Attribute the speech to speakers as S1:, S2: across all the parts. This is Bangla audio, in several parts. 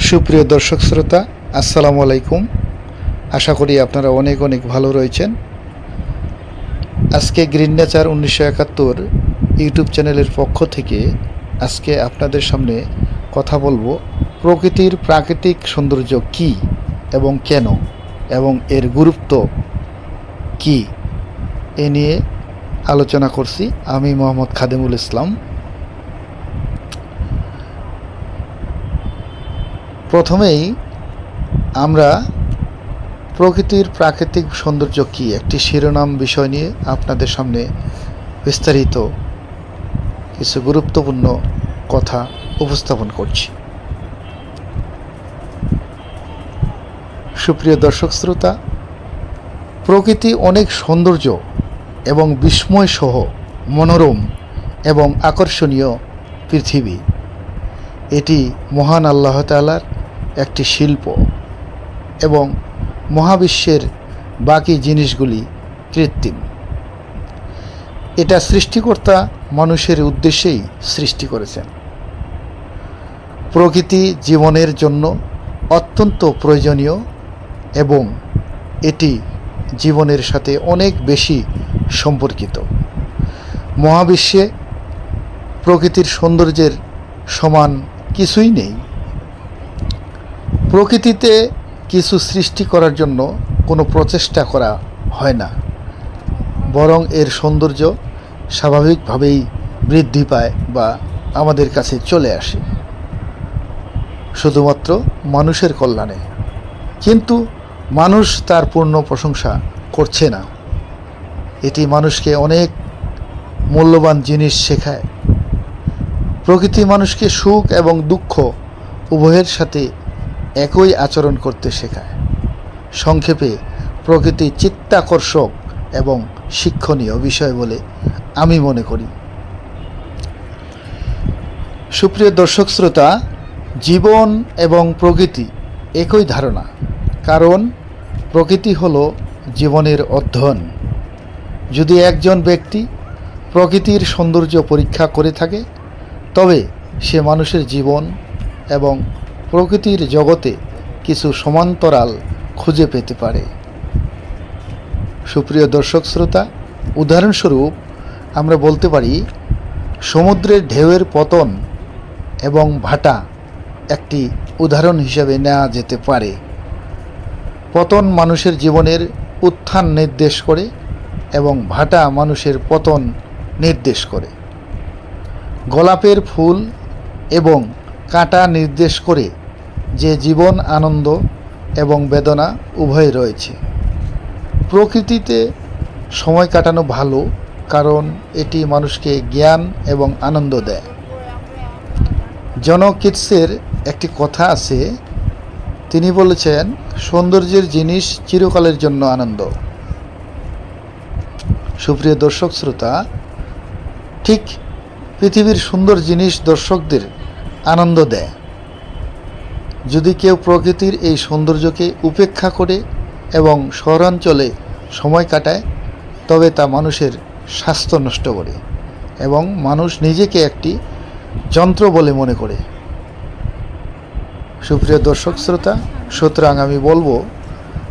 S1: সুপ্রিয় দর্শক শ্রোতা, আসসালামু আলাইকুম। আশা করি আপনারা অনেক অনেক ভালো রয়েছেন। আজকে গ্রিন নেচার উনিশশো একাত্তর ইউটিউব চ্যানেলের পক্ষ থেকে আজকে আপনাদের সামনে কথা বলব, প্রকৃতির প্রাকৃতিক সৌন্দর্য কি এবং কেন এবং এর গুরুত্ব কি এ নিয়ে আলোচনা করছি। আমি মোহাম্মদ খাদেমুল ইসলাম। প্রথমেই আমরা প্রকৃতির প্রাকৃতিক সৌন্দর্য কী, একটি শিরোনাম বিষয় নিয়ে আপনাদের সামনে বিস্তারিত কিছু গুরুত্বপূর্ণ কথা উপস্থাপন করছি। সুপ্রিয় দর্শক শ্রোতা, প্রকৃতি অনেক সৌন্দর্য এবং বিস্ময় সহ মনোরম এবং আকর্ষণীয় পৃথিবী। এটি মহান আল্লাহ তাআলার একটি শিল্প এবং মহাবিশ্বের বাকি জিনিসগুলি কৃত্রিম। এটা সৃষ্টিকর্তা মানুষের উদ্দেশ্যেই সৃষ্টি করেছেন। প্রকৃতি জীবনের জন্য অত্যন্ত প্রয়োজনীয় এবং এটি জীবনের সাথে অনেক বেশি সম্পর্কিত। মহাবিশ্বে প্রকৃতির সৌন্দর্যের সমান কিছুই নেই। প্রকৃতিতে কিছু সৃষ্টি করার জন্য কোনো প্রচেষ্টা করা হয় না। বরং এর সৌন্দর্য স্বাভাবিকভাবেই বৃদ্ধি পায় বা আমাদের কাছে চলে আসে। শুধুমাত্র মানুষের কল্যাণে। কিন্তু মানুষ তার পূর্ণ প্রশংসা করছে না। এটি মানুষকে অনেক মূল্যবান জিনিস শেখায়। প্রকৃতি মানুষকে সুখ এবং দুঃখ উভয়ের সাথে একই আচরণ করতে শেখায়। সংক্ষেপে, প্রকৃতি চিত্তাকর্ষক এবং শিক্ষণীয় বিষয় বলে আমি মনে করি। সুপ্রিয় দর্শক শ্রোতা, জীবন এবং প্রকৃতি একই ধারণা, কারণ প্রকৃতি হল জীবনের অধ্যয়ন। যদি একজন ব্যক্তি প্রকৃতির সৌন্দর্য পরীক্ষা করে থাকে, তবে সে মানুষের জীবন এবং প্রকৃতির জগতে কিছু সমান্তরাল খুঁজে পেতে পারে। সুপ্রিয় দর্শক শ্রোতা, উদাহরণস্বরূপ আমরা বলতে পারি, সমুদ্রের ঢেউয়ের পতন এবং ভাটা একটি উদাহরণ হিসাবে নেওয়া যেতে পারে। পতন মানুষের জীবনের উত্থান নির্দেশ করে এবং ভাটা মানুষের পতন নির্দেশ করে। গোলাপের ফুল এবং কাঁটা নির্দেশ করে যে জীবন, আনন্দ এবং বেদনা উভয় রয়েছে। প্রকৃতিতে সময় কাটানো ভালো কারণ এটি মানুষকে জ্ঞান এবং আনন্দ দেয়। জন কিটসের একটি কথা আছে। তিনি বলেছেন, সৌন্দর্যের জিনিস চিরকালের জন্য আনন্দ। সুপ্রিয় দর্শক শ্রোতা, ঠিক পৃথিবীর সুন্দর জিনিস দর্শকদের আনন্দ দেয়। যদি কেউ প্রকৃতির এই সৌন্দর্যকে উপেক্ষা করে এবং শহরাঞ্চলে সময় কাটায়, তবে তা মানুষের স্বাস্থ্য নষ্ট করে এবং মানুষ নিজেকে একটি যন্ত্র বলে মনে করে। সুপ্রিয় দর্শক, শ্রোতা, সুতরাং আমি বলব,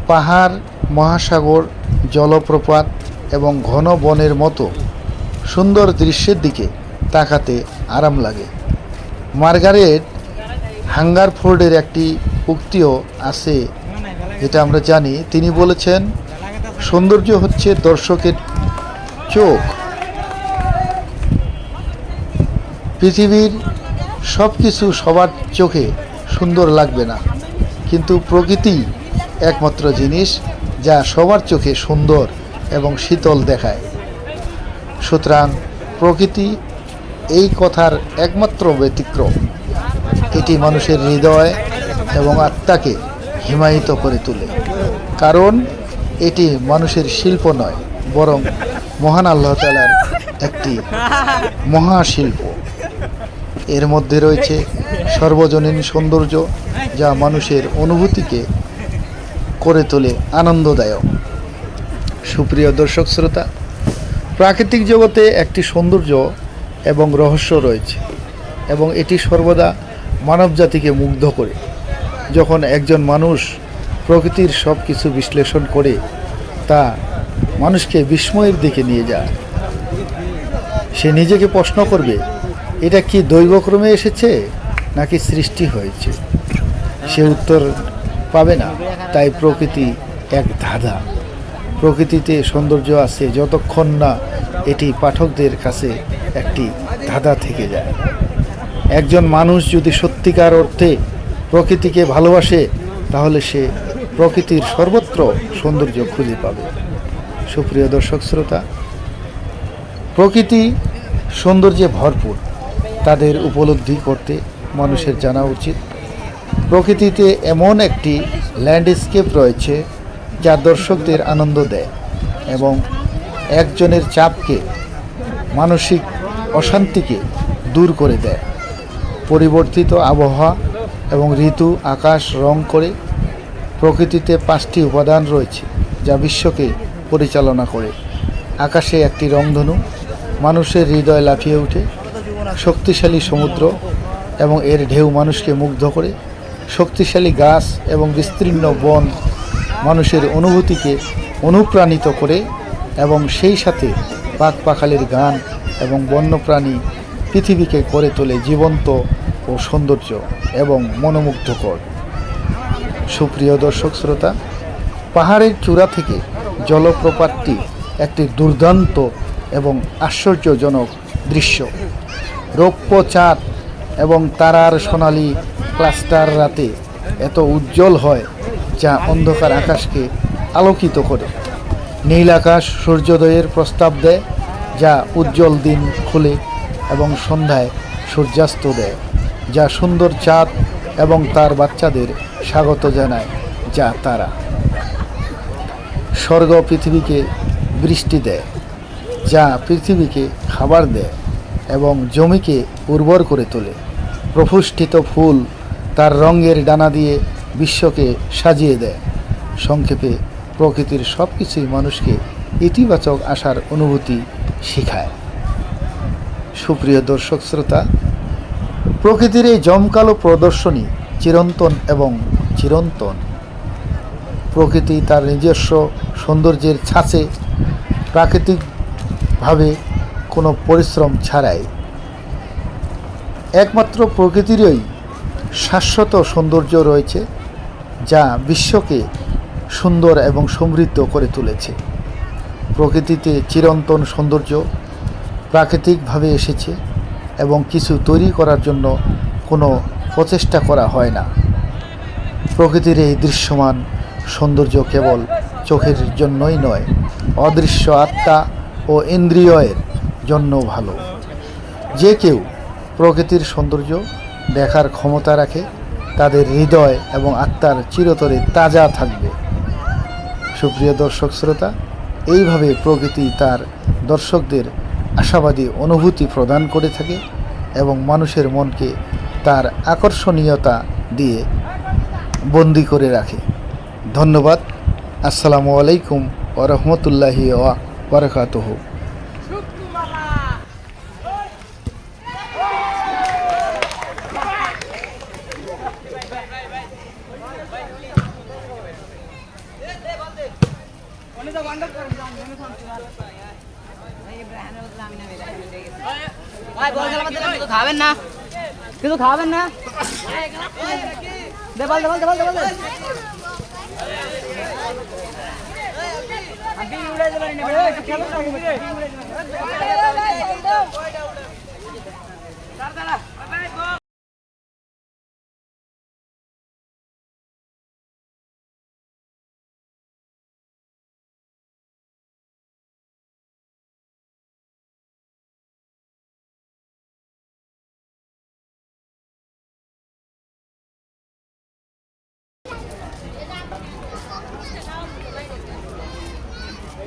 S1: পাহাড়, মহাসাগর, জলপ্রপাত এবং ঘন বনের মতো সুন্দর দৃশ্যের দিকে তাকাতে আরাম লাগে। মার্গারেট হাঙ্গারফোর্ডের একটি উক্তিও আছে, যেটা আমরা জানি। তিনি বলেছেন, সৌন্দর্য হচ্ছে দর্শকের চোখ। পৃথিবীর সব কিছু সবার চোখে সুন্দর লাগবে না। কিন্তু প্রকৃতি একমাত্র জিনিস যা সবার চোখে সুন্দর এবং শীতল দেখায়। সুতরাং প্রকৃতি এই কথার একমাত্র ব্যতিক্রম। এটি মানুষের হৃদয় এবং আত্মাকে হিমায়িত করে তোলে। কারণ এটি মানুষের শিল্প নয়, বরং মহান আল্লাহ তালার একটি মহাশিল্প। এর মধ্যে রয়েছে সর্বজনীন সৌন্দর্য, যা মানুষের অনুভূতিকে করে তোলে আনন্দদায়ক। সুপ্রিয় দর্শক শ্রোতা, প্রাকৃতিক জগতে একটি সৌন্দর্য এবং রহস্য রয়েছে, এবং এটি সর্বদা মানবজাতিকে মুগ্ধ করে। যখন একজন মানুষ প্রকৃতির সব কিছু বিশ্লেষণ করে, তা মানুষকে বিস্ময়ের দিকে নিয়ে যায়। সে নিজেকে প্রশ্ন করবে, এটা কি দৈবক্রমে এসেছে, নাকি সৃষ্টি হয়েছে? সে উত্তর পাবে না, তাই প্রকৃতি এক ধাঁধা। প্রকৃতিতে সৌন্দর্য আছে যতক্ষণ না এটি পাঠকদের কাছে একটি ধাঁধা থেকে যায়। একজন মানুষ যদি সত্যিকার অর্থে প্রকৃতিকে ভালোবাসে, তাহলে সে প্রকৃতির সর্বত্র সৌন্দর্য খুঁজে পাবে। সুপ্রিয় দর্শক শ্রোতা, প্রকৃতি সৌন্দর্যে ভরপুর। তাদের উপলব্ধি করতে মানুষের জানা উচিত। প্রকৃতিতে এমন একটি ল্যান্ডস্কেপ রয়েছে যা দর্শকদের আনন্দ দেয় এবং একজনের চাপকে, মানসিক অশান্তিকে দূর করে দেয়। পরিবর্তিত আবহাওয়া এবং ঋতু, আকাশ, রং করে প্রকৃতিতে পাঁচটি উপাদান রয়েছে যা বিশ্বকে পরিচালনা করে। আকাশে একটি রংধনু, মানুষের হৃদয় লাফিয়ে ওঠে, শক্তিশালী সমুদ্র এবং এর ঢেউ মানুষকে মুগ্ধ করে। শক্তিশালী গাছ এবং বিস্তীর্ণ বন মানুষের অনুভূতিকে অনুপ্রাণিত করে এবং সেই সাথে পাক পাখালির গান এবং বন্যপ্রাণী পৃথিবীকে করে তোলে জীবন্ত ও সৌন্দর্য এবং মনোমুগ্ধকর। সুপ্রিয় দর্শক শ্রোতা, পাহাড়ের চূড়া থেকে জলপ্রপাতটি একটি দুর্দান্ত এবং আশ্চর্যজনক দৃশ্য। রৌপ্য চাঁদ এবং তারার সোনালি ক্লাস্টার রাতে এত উজ্জ্বল হয় যা অন্ধকার আকাশকে আলোকিত করে। নীল আকাশ সূর্যোদয়ের প্রস্তাব দেয়, যা উজ্জ্বল দিন খুলে এবং সন্ধ্যায় সূর্যাস্ত দেয়। যা সুন্দর চাঁদ এবং তার বাচ্চাদের স্বাগত জানায়, যা তারা। স্বর্গ পৃথিবীকে বৃষ্টি দেয়, যা পৃথিবীকে খাবার দেয় এবং জমিকে উর্বর করে তোলে। প্রফুষ্ঠিত ফুল তার রঙের ডানা দিয়ে বিশ্বকে সাজিয়ে দেয়। সংক্ষেপে, প্রকৃতির সব কিছুই মানুষকে ইতিবাচক আসার অনুভূতি শেখায়। সুপ্রিয় দর্শক, শ্রোতা প্রকৃতির এই জমকালো প্রদর্শনী চিরন্তন এবং চিরন্তন। প্রকৃতি তার নিজস্ব সৌন্দর্যের ছাঁচে প্রাকৃতিকভাবে কোনো পরিশ্রম ছাড়াই। একমাত্র প্রকৃতিরই শাশ্বত সৌন্দর্য রয়েছে, যা বিশ্বকে সুন্দর এবং সমৃদ্ধ করে তুলেছে। প্রকৃতিতে চিরন্তন সৌন্দর্য প্রাকৃতিকভাবে এসেছে। এবং কিছু তৈরি করার জন্য কোনো প্রচেষ্টা করা হয় না। প্রকৃতির এই দৃশ্যমান সৌন্দর্য কেবল চোখের জন্যই নয়, অদৃশ্য আত্মা ও ইন্দ্রিয়ের জন্য ভালো। যে কেউ প্রকৃতির সৌন্দর্য দেখার ক্ষমতা রাখে, তাদের হৃদয় এবং আত্মার চিরতরে তাজা থাকবে। সুপ্রিয় দর্শক শ্রোতা এইভাবে প্রকৃতি তার দর্শকদের আশাবাদী অনুভূতি প্রদান করে থাকে এবং মানুষের মনকে তার আকর্ষণীয়তা দিয়ে বন্দি করে রাখে। ধন্যবাদ। আসসালামু আলাইকুম ও ওয়া ওয়ারকাতহ
S2: ভাই বল খেলা বাদ দিলাম, কিছু খাবেন না। কিন্তু খাবেন না। দেবাল দেবাল দেবাল দেবাল দে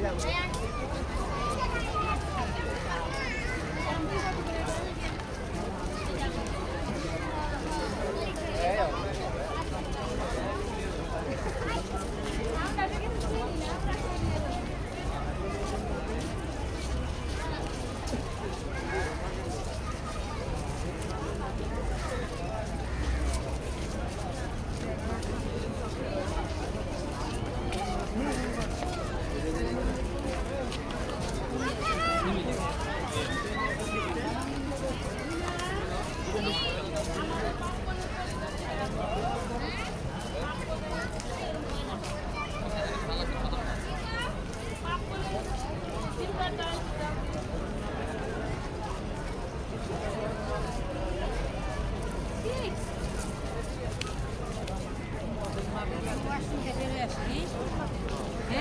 S2: 对呀。বল দে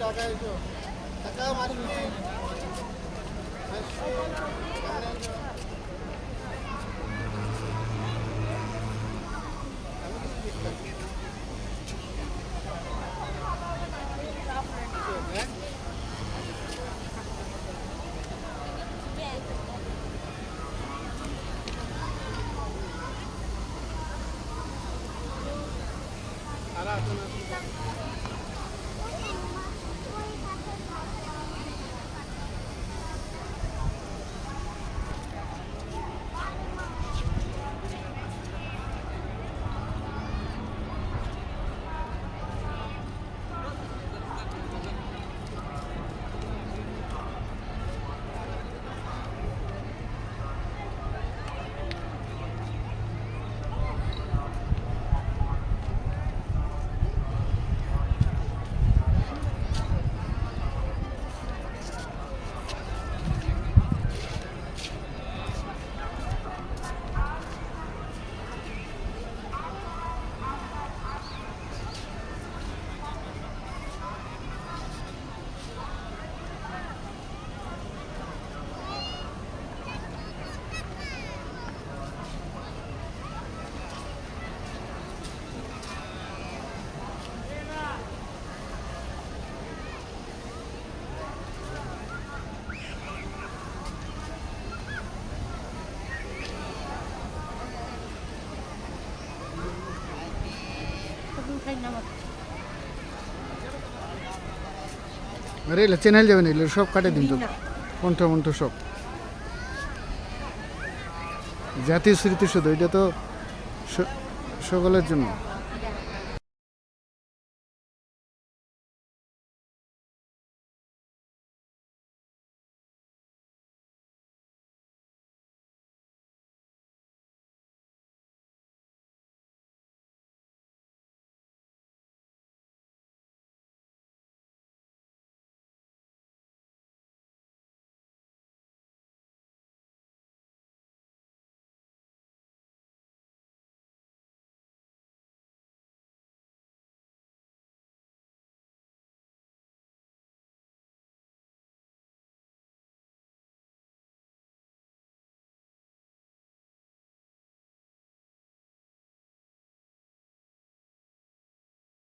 S2: टाकायचो
S3: टाका मारून いい感じ。
S2: আরে এগুলো চেনাইল যাবে না এগুলো সব কাটে দিন তো। কণ্ঠ মন্ঠ সব জাতীয় স্মৃতি শুধু এটা তো সকলের জন্য